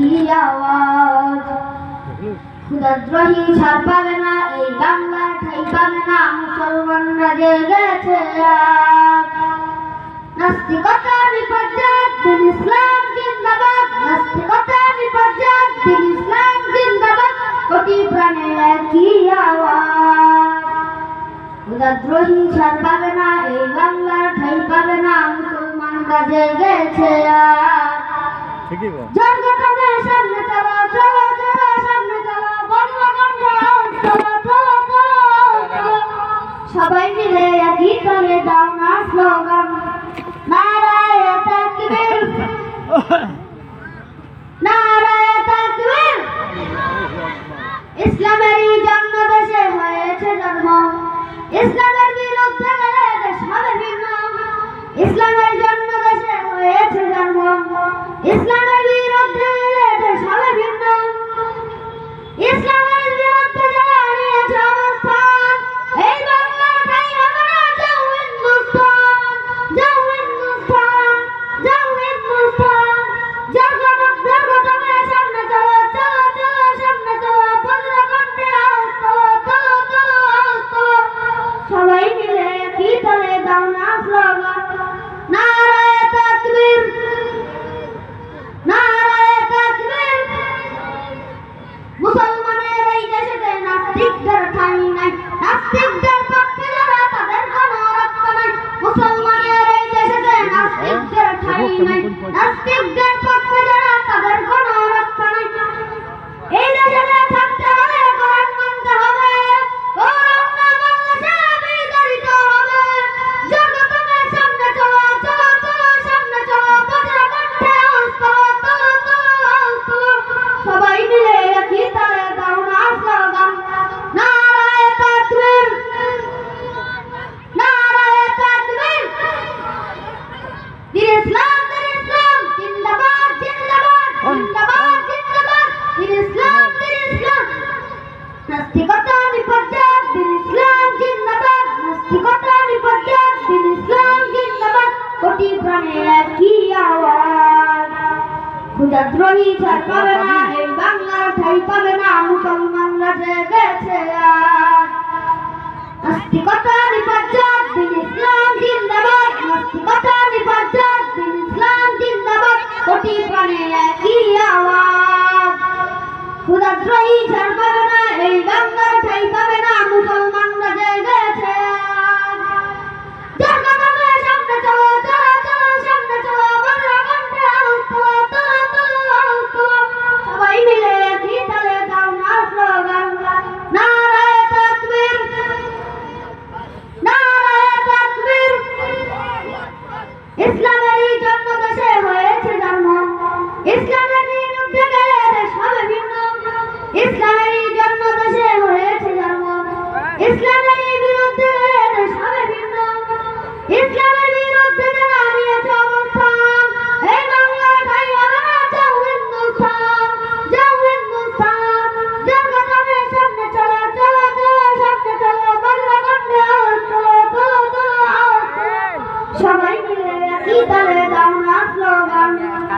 মিষ্টি আওয়াজ। ক্ষুদাদ্রোহী ছাড় পাবে না, এই বাংলা ঠাই পাবে না, মুসলমানরা জেগেছে নাস্তিকতা বিপর্যয়, দিন ইসলাম জিন্দাবাদ। নাস্তিকতা বিপর্যয়, দিন ইসলাম জিন্দাবাদ। কোটি প্রাণের একই আওয়াজ। ক্ষুদাদ্রোহী ছাড় পাবে না, এই বাংলা ঠাই পাবে না, মুসলমানরা জেগেছে আজ ঠিকই বল সবাই মিলে একই করে দাও না স্লোগান হয়েছে জন্ম। ইসলামের বিরুদ্ধে ইসলাম Yes. নাস্তিকদের ঠাই নাই নাস্তিকদের জাদ্রোহী ছাড় পাবে না এই বাংলা ঠাই পাবে না মুসলমানরা জেগেছে নাস্তিকতা নিপাজ্জাত দিন ইসলাম জিন্দাবাদ। নাস্তিকতা নিপাজ্জাত দিন ইসলাম জিন্দাবাদ। কোটি প্রাণে একই আওয়াজ। ক্ষুদাদ্রোহী ছাড় পাবে না এই বাংলা